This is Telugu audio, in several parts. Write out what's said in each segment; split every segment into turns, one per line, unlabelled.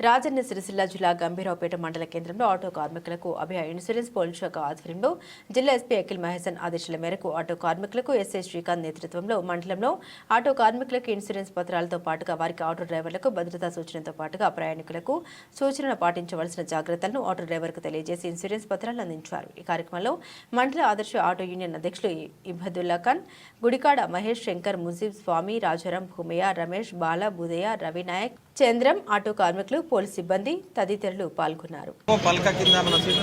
రాజన్న సిరిసిల్ల జిల్లా గంభీరావుపేట మండల కేంద్రంలో ఆటో కార్మికులకు అభయ ఇన్సూరెన్స్ పోలీస్ శాఖ ఆధ్వర్యంలో జిల్లా ఎస్పీ అఖిల్ మహేసన్ ఆదేశాల మేరకు ఆటో కార్మికులకు ఎస్ఐ శ్రీకాంత్ నేతృత్వంలో మండలంలో ఆటో కార్మికులకు ఇన్సూరెన్స్ పత్రాలతో పాటుగా వారికి ఆటో డ్రైవర్లకు భద్రతా సూచనతో పాటుగా ప్రయాణికులకు సూచనలు పాటించవలసిన జాగ్రత్తలను ఆటో డ్రైవర్కు తెలియజేసి ఇన్సూరెన్స్ పత్రాలు అందించారు. ఈ కార్యక్రమంలో మండల ఆదర్శ ఆటో యూనియన్ అధ్యక్షులు ఇబ్హదుల్లా ఖాన్ గుడికాడ మహేష్ శంకర్ ముజీబ్ స్వామి రాజారాం భూమయ్య రమేష్ బాల బుదయ్య రవినాయక్ చంద్రం ఆటో కార్మికులు పోలీస్ సిబ్బంది తదితరులు పాల్గొన్నారు.
ఓ పలక కింద మన seat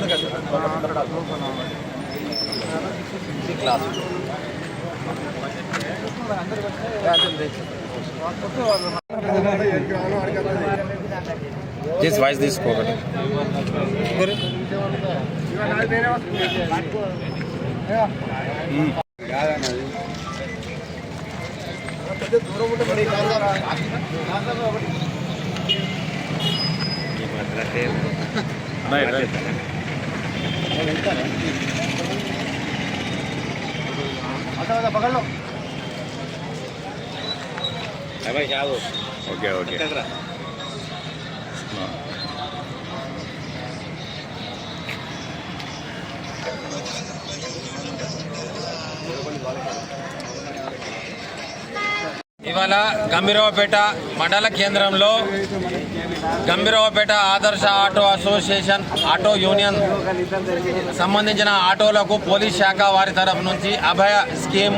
Gracias. Vale,
gracias. ¿Vas a apagarlo? Ya va, ya dos. Ok. No. Thank you.
ఇవాళ గంభీరావుపేట మండల కేంద్రంలో గంభీరావుపేట ఆదర్శ ఆటో అసోసియేషన్ ఆటో యూనియన్ సంబంధించిన ఆటోలకు పోలీస్ శాఖ వారి తరఫు నుంచి అభయ స్కీమ్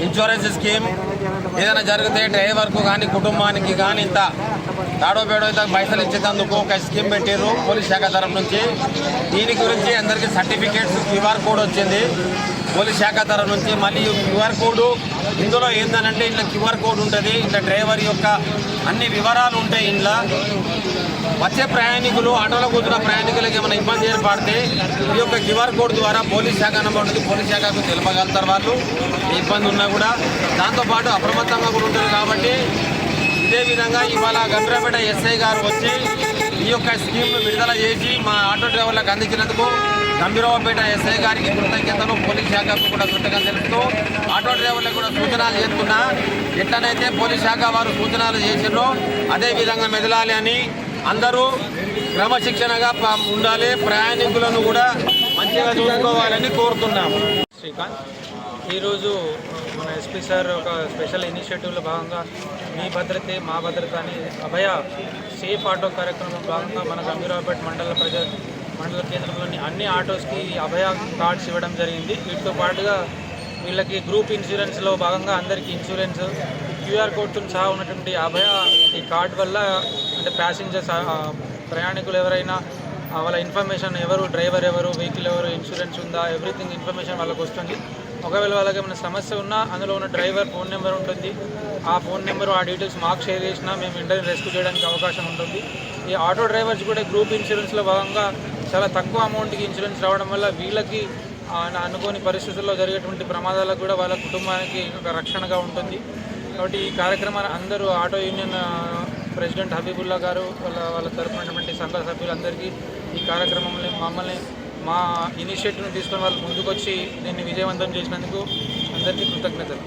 ఇన్సూరెన్స్ స్కీమ్ ఏదైనా జరిగితే డ్రైవర్కు కానీ కుటుంబానికి కానీ ఇంత తాడో బేడో పైసలు ఇచ్చేటందుకు ఒక స్కీమ్ పెట్టారు పోలీస్ శాఖ తరఫు నుంచి. దీని గురించి అందరికీ సర్టిఫికేట్స్ క్యూఆర్ కోడ్ వచ్చింది. పోలీస్ శాఖ తరఫు నుంచి మళ్ళీ క్యూఆర్ కోడ్ ఇందులో ఏందనంటే ఇట్లా క్యూఆర్ కోడ్ ఉంటుంది. ఇట్లా డ్రైవర్ యొక్క అన్ని వివరాలు ఉంటాయి ఇంట్లో. వచ్చే ప్రయాణికులు ఆటోలో కూర్చున్న ప్రయాణికులకు ఏమైనా ఇబ్బంది ఏర్పడితే ఈ యొక్క క్యూఆర్ కోడ్ ద్వారా పోలీస్ శాఖ నెంబర్ ఉంటుంది పోలీస్ శాఖకు తెలుపగలుగుతారు వాళ్ళు. ఇబ్బంది ఉన్నా కూడా దాంతోపాటు అప్రమత్తంగా కూడా ఉంటుంది కాబట్టి ఇదే విధంగా ఇవాళ గంభీరపేట ఎస్ఐ గారు వచ్చి ఈ యొక్క స్కీమ్ను విడుదల చేసి మా ఆటో డ్రైవర్లకు అందించినందుకు గంభీరావుపేట ఎస్ఐ గారికి కృతజ్ఞతలు పోలీస్ శాఖకు కూడా కృతజ్ఞత తెలుపుతూ ఆటో డ్రైవర్లకు కూడా సూచనలు చేస్తున్నా. ఎట్లనైతే పోలీస్ శాఖ వారు సూచనలు చేసిండ్రో అదేవిధంగా మెదలాలి అని అందరూ క్రమశిక్షణగా ఉండాలి. ప్రయాణికులను కూడా మంచిగా చూసుకోవాలని కోరుతున్నాము.
శ్రీకాంత్. ఈరోజు మన ఎస్పీ సార్ ఒక స్పెషల్ ఇనిషియేటివ్లో భాగంగా మీ భద్రతే మా భద్రత అని అభయ సేఫ్ ఆటో కార్యక్రమం భాగంగా మన గంభీరావుపేట మండల ప్రజ మండల కేంద్రంలోని అన్ని ఆటోస్కి అభయ కార్డ్స్ ఇవ్వడం జరిగింది. వీటితో పాటుగా వీళ్ళకి గ్రూప్ ఇన్సూరెన్స్లో భాగంగా అందరికీ ఇన్సూరెన్స్ క్యూఆర్ కోడ్తో సహా ఉన్నటువంటి అభయ ఈ కార్డ్ వల్ల అంటే ప్యాసింజర్స్ ప్రయాణికులు ఎవరైనా వాళ్ళ ఇన్ఫర్మేషన్ ఎవరు డ్రైవర్ ఎవరు వెహికల్ ఎవరు ఇన్సూరెన్స్ ఉందా ఎవ్రీథింగ్ ఇన్ఫర్మేషన్ వాళ్ళకి వస్తుంది. ఒకవేళ వాళ్ళకి ఏమైనా సమస్య ఉన్నా అందులో ఉన్న డ్రైవర్ ఫోన్ నెంబర్ ఉంటుంది. ఆ ఫోన్ నెంబర్ ఆ డీటెయిల్స్ మాకు షేర్ చేసినా మేము వెంటనే రెస్క్యూ చేయడానికి అవకాశం ఉంటుంది. ఈ ఆటో డ్రైవర్స్ కూడా గ్రూప్ ఇన్సూరెన్స్లో భాగంగా చాలా తక్కువ అమౌంట్కి ఇన్సూరెన్స్ రావడం వల్ల వీళ్ళకి అనుకోని పరిస్థితుల్లో జరిగేటువంటి ప్రమాదాలకు కూడా వాళ్ళ కుటుంబానికి ఒక రక్షణగా ఉంటుంది. కాబట్టి ఈ కార్యక్రమాన్ని అందరూ ఆటో యూనియన్ ప్రెసిడెంట్ హబీబుల్లా గారు వాళ్ళ వాళ్ళ తరపున సంఘ సభ్యులందరికీ ఈ కార్యక్రమంలో మమ్మల్ని మా ఇనిషియేటివ్ని తీసుకుని వాళ్ళు ముందుకొచ్చి దీన్ని విజయవంతం చేసినందుకు అందరికీ కృతజ్ఞతలు.